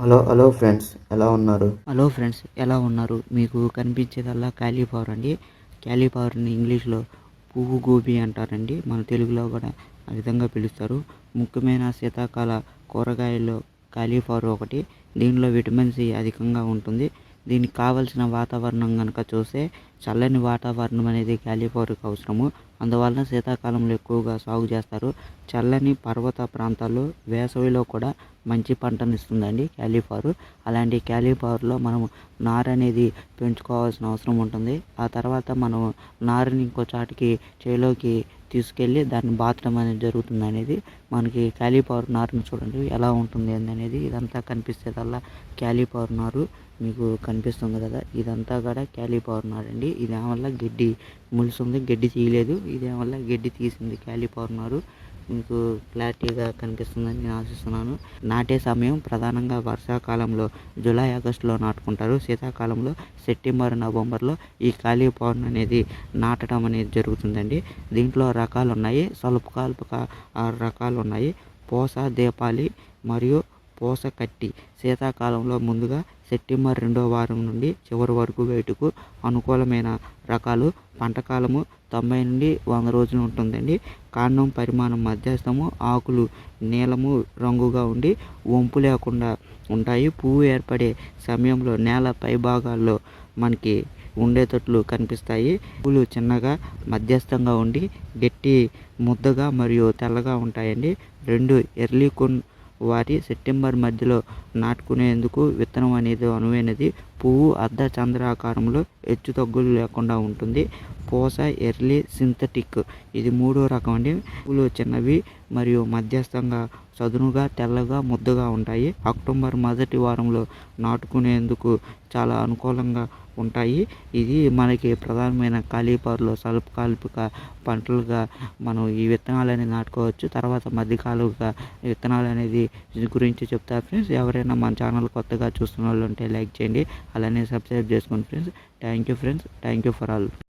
Hello hello friends ఎలా ఉన్నారు? Hello friends ఎలా ఉన్నారు? మీకు కనిపించేదల్లా క్యాలీఫ్లవర్ అండి. క్యాలీఫ్లవర్ని ఇంగ్లీష్లో పువ్వు గోబీ అంటారండి. మన తెలుగులో కూడా ఆ విధంగా పిలుస్తారు. ముఖ్యమైన శీతాకాల కూరగాయల్లో క్యాలీఫ్లవర్ ఒకటి. దీనిలో విటమిన్ సి అధికంగా ఉంటుంది. దీనికి కావలసిన వాతావరణం కనుక చూస్తే చల్లని వాతావరణం అనేది క్యాలీఫ్లవర్కి అవసరము. అందువలన శీతాకాలంలో ఎక్కువగా సాగు చేస్తారు. చల్లని పర్వత ప్రాంతాల్లో వేసవిలో కూడా మంచి పంటను ఇస్తుందండి క్యాలిఫారు అలాంటి క్యాలీఫ్లవర్లో మనం నార అనేది పెంచుకోవాల్సిన అవసరం ఉంటుంది. ఆ తర్వాత మనం నారుని ఇంకో చాటికి చేలోకి తీసుకెళ్ళి దాన్ని బాతడం అనేది జరుగుతుంది అనేది మనకి క్యాలిఫార్ నారుని చూడండి ఎలా ఉంటుంది అనేది ఇదంతా కనిపిస్తేదల్లా క్యాలిఫార్ నారు. మీకు కనిపిస్తుంది కదా ఇదంతా కూడా క్యాలీపవర్ నారు అండి ఇదేమల్ల గడ్డి ములుసుంది గడ్డి తీయలేదు. ఇదేమల్ల గడ్డి తీసింది క్యాలీపవర్ నారు. మీకు క్లారిటీగా కనిపిస్తుందని నేను ఆశిస్తున్నాను. నాటే సమయం ప్రధానంగా వర్షాకాలంలో జూలై ఆగస్టులో నాటుకుంటారు. శీతాకాలంలో సెప్టెంబర్ నవంబర్లో ఈ కాలీఫ్లవర్ అనేది నాటడం అనేది జరుగుతుందండి. దీంట్లో రకాలు ఉన్నాయి స్వల్పకాల్పక రకాలు ఉన్నాయి పోస దీపాలి మరియు పూస కట్టి శీతాకాలంలో ముందుగా సెప్టెంబర్ రెండో వారం నుండి చివరి వరకు వేటుకు అనుకూలమైన రకాలు పంటకాలము తొంభై నుండి వంద రోజులు ఉంటుందండి. కాండం పరిమాణం మధ్యస్థము ఆకులు నీలము రంగుగా ఉండి వంపు లేకుండా ఉంటాయి. పువ్వు ఏర్పడే సమయంలో నేల పై భాగాల్లో మనకి ఉండేటట్లు కనిపిస్తాయి. పువ్వులు చిన్నగా మధ్యస్థంగా ఉండి గట్టి ముద్దగా మరియు తెల్లగా ఉంటాయండి. రెండు ఎర్లీ కొన్ వాటి సెప్టెంబర్ మధ్యలో నాటుకునేందుకు విత్తనం అనేది అనువైనది. పువ్వు అర్ధ చంద్రాకారంలో హెచ్చు తగ్గులు లేకుండా ఉంటుంది. పూస ఎర్లీ సింథటిక్ ఇది మూడో రకం అండి. పువ్వులు చిన్నవి మరియు మధ్యస్థంగా చదునుగా తెల్లగా ముద్దగా ఉంటాయి. అక్టోబర్ మొదటి వారంలో నాటుకునేందుకు చాలా అనుకూలంగా ఉంటాయి. ఇది మనకి ప్రధానమైన కాలీఫ్లవర్లో సలుపు పంటలుగా మనం ఈ విత్తనాలు అనేది నాటుకోవచ్చు. తర్వాత మధ్యకాలుగా విత్తనాలు అనేది గురించి చెప్తా ఫ్రెండ్స్. ఎవరైనా మన ఛానల్ కొత్తగా చూస్తున్న వాళ్ళు ఉంటే లైక్ చేయండి. అలానే సబ్స్క్రైబ్ చేసుకోండి friends. Thank you friends. Thank you for all.